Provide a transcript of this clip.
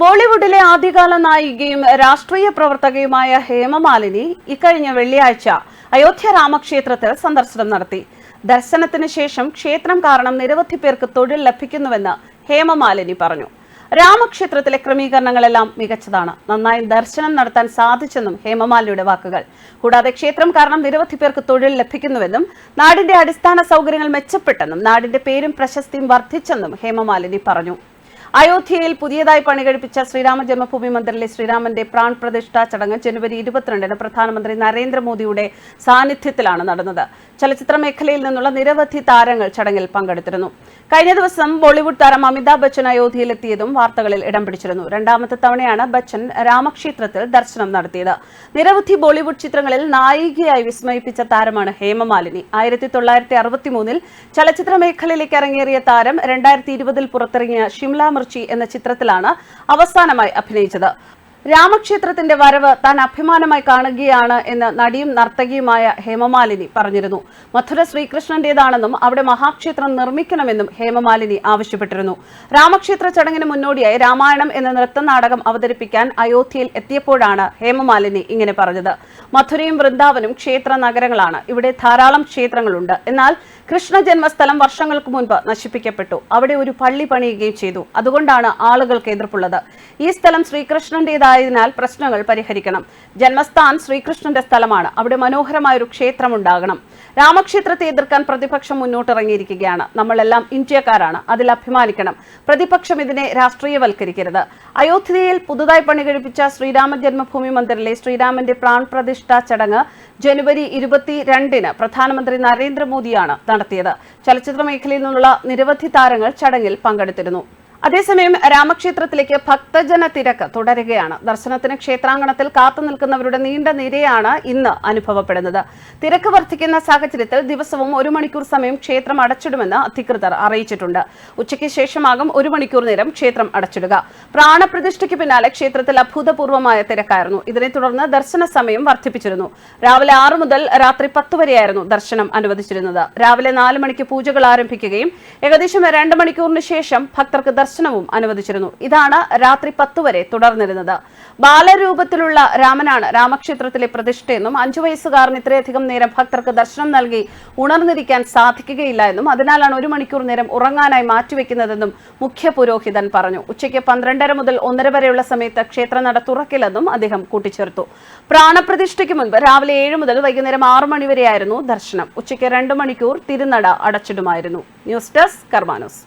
ബോളിവുഡിലെ ആദ്യകാല നായികയും രാഷ്ട്രീയ പ്രവർത്തകയുമായ ഹേമമാലിനി ഇക്കഴിഞ്ഞ വെള്ളിയാഴ്ച അയോധ്യ രാമക്ഷേത്രത്തിൽ സന്ദർശനം നടത്തി. ദർശനത്തിന് ശേഷം ക്ഷേത്രം കാരണം നിരവധി പേർക്ക് തൊഴിൽ ലഭിക്കുന്നുവെന്ന് ഹേമമാലിനി പറഞ്ഞു. രാമക്ഷേത്രത്തിലെ ക്രമീകരണങ്ങളെല്ലാം മികച്ചതാണ്. നന്നായി ദർശനം നടത്താൻ സാധിച്ചെന്നും ഹേമമാലിനിയുടെ വാക്കുകൾ. കൂടാതെ ക്ഷേത്രം കാരണം നിരവധി പേർക്ക് തൊഴിൽ ലഭിക്കുന്നുവെന്നും നാടിന്റെ അടിസ്ഥാന സൗകര്യങ്ങൾ മെച്ചപ്പെട്ടെന്നും നാടിന്റെ പേരും പ്രശസ്തിയും വർദ്ധിച്ചെന്നും ഹേമമാലിനി പറഞ്ഞു. അയോധ്യയിൽ പുതിയതായി പണികഴിപ്പിച്ച ശ്രീരാമ ജന്മഭൂമി മന്ദിറിലെ ശ്രീരാമന്റെ പ്രാൺ പ്രതിഷ്ഠാ ചടങ്ങ് ജനുവരി ഇരുപത്തിരണ്ടിന് പ്രധാനമന്ത്രി നരേന്ദ്രമോദിയുടെ സാന്നിധ്യത്തിലാണ് നടന്നത്. ചലച്ചിത്ര മേഖലയിൽ നിന്നുള്ള നിരവധി താരങ്ങൾ ചടങ്ങിൽ പങ്കെടുത്തിരുന്നു. കഴിഞ്ഞ ദിവസം ബോളിവുഡ് താരം അമിതാഭ് ബച്ചൻ അയോധ്യയിലെത്തിയതും വാർത്തകളിൽ ഇടം പിടിച്ചിരുന്നു. രണ്ടാമത്തെ തവണയാണ് ബച്ചൻ രാമക്ഷേത്രത്തിൽ ദർശനം നടത്തിയത്. നിരവധി ബോളിവുഡ് ചിത്രങ്ങളിൽ നായികയായി വിസ്മയിപ്പിച്ച താരമാണ് ഹേമമാലിനി. ആയിരത്തി തൊള്ളായിരത്തി അറുപത്തിമൂന്നിൽ ചലച്ചിത്ര മേഖലയിലേക്ക് ഇറങ്ങേറിയ താരം രണ്ടായിരത്തി ഇരുപതിൽ പുറത്തിറങ്ങിയ ഷിംല മിർച്ചി എന്ന ചിത്രത്തിലാണ് അവസാനമായി അഭിനയിച്ചത്. രാമക്ഷേത്രത്തിന്റെ വരവ് താൻ അഭിമാനമായി കാണുകയാണ് എന്ന് നടിയും നർത്തകിയുമായ ഹേമമാലിനി പറഞ്ഞിരുന്നു. മധുര ശ്രീകൃഷ്ണന്റേതാണെന്നും അവിടെ മഹാക്ഷേത്രം നിർമ്മിക്കണമെന്നും ഹേമമാലിനി ആവശ്യപ്പെട്ടിരുന്നു. രാമക്ഷേത്ര ചടങ്ങിന് മുന്നോടിയായി രാമായണം എന്ന നൃത്തനാടകം അവതരിപ്പിക്കാൻ അയോധ്യയിൽ എത്തിയപ്പോഴാണ് ഹേമമാലിനി ഇങ്ങനെ പറഞ്ഞത്. മധുരയും വൃന്ദാവനും ക്ഷേത്ര നഗരങ്ങളാണ്. ഇവിടെ ധാരാളം ക്ഷേത്രങ്ങളുണ്ട്. എന്നാൽ കൃഷ്ണ ജന്മസ്ഥലം വർഷങ്ങൾക്ക് മുൻപ് നശിപ്പിക്കപ്പെട്ടു. അവിടെ ഒരു പള്ളി പണിയുകയും ചെയ്തു. അതുകൊണ്ടാണ് ആളുകൾക്ക് എതിർപ്പുള്ളത്. ഈ സ്ഥലം ശ്രീകൃഷ്ണന്റേതായതിനാൽ പ്രശ്നങ്ങൾ പരിഹരിക്കണം. ജന്മസ്ഥാൻ ശ്രീകൃഷ്ണന്റെ സ്ഥലമാണ്. അവിടെ മനോഹരമായ ഒരു ക്ഷേത്രം ഉണ്ടാകണം രാമക്ഷേത്രത്തെ എതിർക്കാൻ പ്രതിപക്ഷം മുന്നോട്ടിറങ്ങിയിരിക്കുകയാണ്. നമ്മളെല്ലാം ഇന്ത്യക്കാരാണ്. അതിൽ അഭിമാനിക്കണം. പ്രതിപക്ഷം ഇതിനെ രാഷ്ട്രീയവൽക്കരിക്കരുത്. അയോധ്യയിൽ പുതുതായി പണി പണികഴിപ്പിച്ച ശ്രീരാമ ജന്മഭൂമി മന്ദിറിലെ ശ്രീരാമന്റെ പ്രാൺ ചടങ്ങ് ജനുവരി ഇരുപത്തിരണ്ടിന് പ്രധാനമന്ത്രി നരേന്ദ്രമോദിയാണ് നടത്തിയത്. ചലച്ചിത്ര മേഖലയിൽ നിന്നുള്ള നിരവധി താരങ്ങൾ ചടങ്ങിൽ പങ്കെടുത്തിരുന്നു. അതേസമയം രാമക്ഷേത്രത്തിലേക്ക് ഭക്തജന തിരക്ക് തുടരുകയാണ്. ദർശനത്തിന് ക്ഷേത്രാങ്കണത്തിൽ കാത്തു നിൽക്കുന്നവരുടെ നീണ്ട നിരയാണ് ഇന്ന് അനുഭവപ്പെടുന്നത്. തിരക്ക് വർദ്ധിക്കുന്ന സാഹചര്യത്തിൽ ദിവസവും ഒരു മണിക്കൂർ സമയം ക്ഷേത്രം അടച്ചിടുമെന്ന് അധികൃതർ അറിയിച്ചിട്ടുണ്ട്. ഉച്ചയ്ക്ക് ശേഷമാകും ഒരു മണിക്കൂർ നേരം ക്ഷേത്രം അടച്ചിടുക. പ്രാണപ്രതിഷ്ഠയ്ക്ക് പിന്നാലെ ക്ഷേത്രത്തിൽ അഭൂതപൂർവമായ തിരക്കായിരുന്നു. ഇതിനെ തുടർന്ന് ദർശന സമയം വർദ്ധിപ്പിച്ചിരുന്നു. രാവിലെ ആറു മുതൽ രാത്രി പത്ത് വരെയായിരുന്നു ദർശനം അനുവദിച്ചിരുന്നത്. രാവിലെ നാല് മണിക്ക് പൂജകൾ ആരംഭിക്കുകയും ഏകദേശം രണ്ട് മണിക്കൂറിന് ശേഷം ഭക്തർക്ക് ദർശനവും അനുവദിച്ചിരുന്നു. ഇതാണ് രാത്രി പത്ത് വരെ തുടർന്നിരുന്നത്. ബാലരൂപത്തിലുള്ള രാമനാണ് രാമക്ഷേത്രത്തിലെ പ്രതിഷ്ഠയെന്നും അഞ്ചു വയസ്സുകാരൻ ഇത്രയധികം നേരം ഭക്തർക്ക് ദർശനം നൽകി ഉണർന്നിരിക്കാൻ സാധിക്കുകയില്ല എന്നും അതിനാലാണ് ഒരു മണിക്കൂർ നേരം ഉറങ്ങാനായി മാറ്റിവെക്കുന്നതെന്നും മുഖ്യ പുരോഹിതൻ പറഞ്ഞു. ഉച്ചയ്ക്ക് പന്ത്രണ്ടര മുതൽ ഒന്നര വരെയുള്ള സമയത്ത് ക്ഷേത്രനട തുറക്കില്ലെന്നും അദ്ദേഹം കൂട്ടിച്ചേർത്തു. പ്രാണപ്രതിഷ്ഠയ്ക്ക് മുൻപ് രാവിലെ ഏഴ് മുതൽ വൈകുന്നേരം ആറു മണിവരെയായിരുന്നു ദർശനം. ഉച്ചയ്ക്ക് രണ്ട് മണിക്കൂർ തിരുനട അടച്ചിടുമായിരുന്നു. News desk കർമാനോസ്.